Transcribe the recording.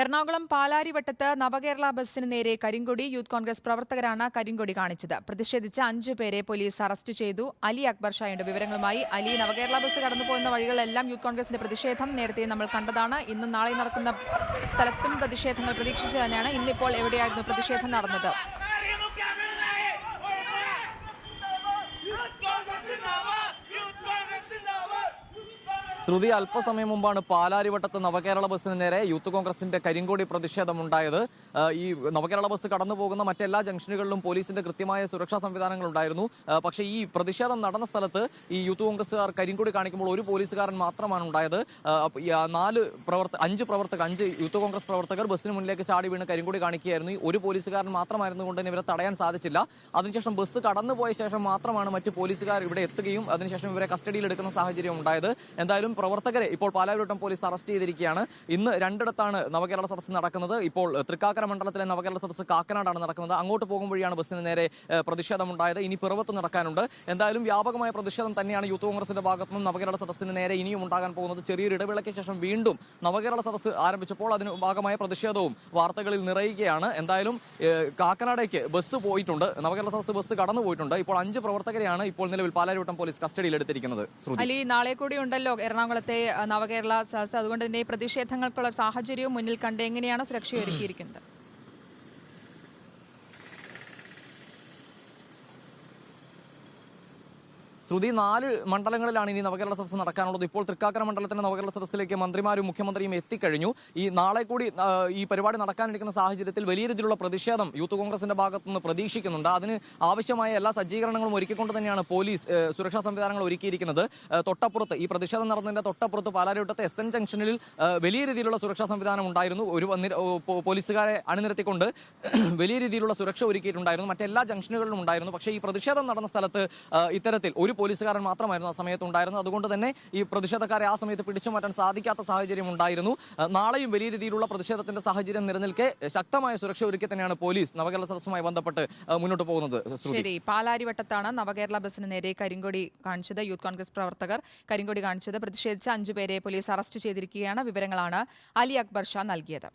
എറണാകുളം പാലാരിവട്ടത്ത് നവകേരള ബസിന് നേരെ കരിങ്കൊടി യൂത്ത് കോൺഗ്രസ് പ്രവർത്തകരാണ് കരിങ്കൊടി കാണിച്ചത്. പ്രതിഷേധിച്ച അഞ്ചു പേരെ പോലീസ് അറസ്റ്റ് ചെയ്തു. അലി അക്ബർ ഷായുടെ വിവരങ്ങളുമായി അലി നവകേരള ബസ് കടന്നുപോകുന്ന വഴികളെല്ലാം യൂത്ത് കോൺഗ്രസിന്റെ പ്രതിഷേധം നേരത്തെ നമ്മൾ കണ്ടതാണ്. ഇന്നും നാളെ നടക്കുന്ന സ്ഥലത്തും പ്രതിഷേധങ്ങൾ പ്രതീക്ഷിച്ചു തന്നെയാണ്. ഇന്നിപ്പോൾ എവിടെയായിരുന്നു പ്രതിഷേധം നടന്നത്? ശ്രുതി അല്പസമയം മുമ്പാണ് പാലാരിവട്ടത്ത് നവകേരള ബസ്സിന് നേരെ യൂത്ത് കോൺഗ്രസിന്റെ കരിങ്കോടി പ്രതിഷേധമുണ്ടായത്. ഈ നവകേരള ബസ് കടന്നു പോകുന്ന മറ്റെല്ലാ ജംഗ്ഷനുകളിലും പോലീസിന്റെ കൃത്യമായ സുരക്ഷാ സംവിധാനങ്ങൾ ഉണ്ടായിരുന്നു പക്ഷെ ഈ പ്രതിഷേധം നടന്ന സ്ഥലത്ത് ഈ യൂത്ത് കോൺഗ്രസുകാർ കരിങ്കോടി കാണിക്കുമ്പോൾ ഒരു പോലീസുകാരൻ മാത്രമാണ് ഉണ്ടായത്. നാല് പ്രവർത്തക അഞ്ച് പ്രവർത്തകർ അഞ്ച് യൂത്ത് കോൺഗ്രസ് പ്രവർത്തകർ ബസ്സിന് മുന്നിലേക്ക് ചാടി വീണ് കരിങ്കോടി കാണിക്കുകയായിരുന്നു. ഒരു പോലീസുകാരൻ മാത്രമായിരുന്നു കൊണ്ട് ഇവരെ തടയാൻ സാധിച്ചില്ല. അതിനുശേഷം ബസ് കടന്നുപോയ ശേഷം മാത്രമാണ് മറ്റ് പോലീസുകാർ ഇവിടെ എത്തുകയും അതിനുശേഷം ഇവരെ കസ്റ്റഡിയിൽ എടുക്കുന്ന സാഹചര്യം ഉണ്ടായത്. എന്തായാലും പ്രവർത്തകരെ ഇപ്പോൾ പാലാരിവട്ടം പോലീസ് അറസ്റ്റ് ചെയ്തിരിക്കുകയാണ്. ഇന്ന് രണ്ടിടത്താണ് നവകേരള സദസ്സ് നടക്കുന്നത്. ഇപ്പോൾ തൃക്കാക്കര മണ്ഡലത്തിലെ നവകേരള സദസ്സ് കാക്കനാടാണ് നടക്കുന്നത്. അങ്ങോട്ട് പോകും വഴിയാണ് ബസ്സിന് നേരെ പ്രതിഷേധമുണ്ടായത്. ഇനി പിറവത്ത് നടക്കാനുണ്ട്. എന്തായാലും വ്യാപകമായ പ്രതിഷേധം തന്നെയാണ് യൂത്ത് കോൺഗ്രസിന്റെ ഭാഗത്തുനിന്നും നവകേരള സദസ്സിന് നേരെ ഇനിയും ഉണ്ടാകാൻ പോകുന്നത്. ചെറിയൊരു ഇടവേളയ്ക്ക് ശേഷം വീണ്ടും നവകേരള സദസ്സ് ആരംഭിച്ചപ്പോൾ അതിന് ഭാഗമായ പ്രതിഷേധവും വാർത്തകളിൽ നിറയുകയാണ്. എന്തായാലും കാക്കനാടേക്ക് ബസ് പോയിട്ടുണ്ട്. നവകേരള സദസ്സ് ബസ് കടന്നു പോയിട്ടുണ്ട്. ഇപ്പോൾ അഞ്ച് പ്രവർത്തകരെയാണ് ഇപ്പോൾ നിലവിൽ പാലാരിവട്ടം പോലീസ് അലി നാളെ കൂടി ഉണ്ടല്ലോ എറണാകുളത്തെ നവകേരള സദസ് അതുകൊണ്ട് തന്നെ പ്രതിഷേധങ്ങൾക്കുള്ള സാഹചര്യവും മുന്നിൽ കണ്ട് എങ്ങനെയാണ് സുരക്ഷ ശ്രുതി നാല് മണ്ഡലങ്ങളിലാണ് ഇനി നവകേരള സദസ്സ് നടക്കാനുള്ളത്. ഇപ്പോൾ തൃക്കാക്കര മണ്ഡലത്തിന്റെ നവകേരള സദസ്സിലേക്ക് മന്ത്രിമാരും മുഖ്യമന്ത്രിയും എത്തിക്കഴിഞ്ഞു. ഈ നാളെ കൂടി ഈ പരിപാടി നടക്കാനിരിക്കുന്ന സാഹചര്യത്തിൽ വലിയ രീതിയിലുള്ള പ്രതിഷേധം യൂത്ത് കോൺഗ്രസിന്റെ ഭാഗത്തുനിന്ന് പ്രതീക്ഷിക്കുന്നുണ്ട്. അതിന് ആവശ്യമായ എല്ലാ സജ്ജീകരണങ്ങളും ഒരുക്കിക്കൊണ്ട് തന്നെയാണ് പോലീസ് സുരക്ഷാ സംവിധാനങ്ങൾ ഒരുക്കിയിരിക്കുന്നത്. തൊട്ടപ്പുറത്ത് ഈ പ്രതിഷേധം നടന്നതിന്റെ തൊട്ടപ്പുറത്ത് പാലാരിവട്ടത്തെ എസ് എൻ ജംഗ്ഷനിൽ വലിയ രീതിയിലുള്ള സുരക്ഷാ സംവിധാനം ഉണ്ടായിരുന്നു. ഒരു പോലീസുകാരെ അണിനിരത്തിക്കൊണ്ട് വലിയ രീതിയിലുള്ള സുരക്ഷ ഒരുക്കിയിട്ടുണ്ടായിരുന്നു. മറ്റെല്ലാ ജംഗ്ഷനുകളിലും ഉണ്ടായിരുന്നു. പക്ഷേ ഈ പ്രതിഷേധം നടന്ന സ്ഥലത്ത് ഇത്തരത്തിൽ ഒരു പോലീസുകാരൻ മാത്രമായിരുന്നു ആ സമയത്ത് ഉണ്ടായിരുന്നത് അതുകൊണ്ട് തന്നെ ഈ പ്രതിഷേധക്കാരെ ആ സമയത്ത് പിടിച്ചു മാറ്റാൻ സാധിക്കാത്ത സാഹചര്യം ഉണ്ടായിരുന്നു. നാളെയും വലിയ രീതിയിലുള്ള പ്രതിഷേധത്തിന്റെ സാഹചര്യം നിലനിൽക്കെ ശക്തമായ സുരക്ഷ ഒരുക്കി തന്നെയാണ് പോലീസ് നവകേരള സദസ്സുമായി ബന്ധപ്പെട്ട് മുന്നോട്ട് പോകുന്നത് ശരി പാലാരിവട്ടത്താണ് നവകേരള ബസ്സിന് നേരെ കരിങ്കൊടി കാണിച്ചത് യൂത്ത് കോൺഗ്രസ് പ്രവർത്തകർ കരിങ്കൊടി കാണിച്ചത്. പ്രതിഷേധിച്ച അഞ്ചുപേരെ പോലീസ് അറസ്റ്റ് ചെയ്തിരിക്കുകയാണ്. വിവരങ്ങളാണ് അലി അക്ബർ ഷാ നൽകിയത്.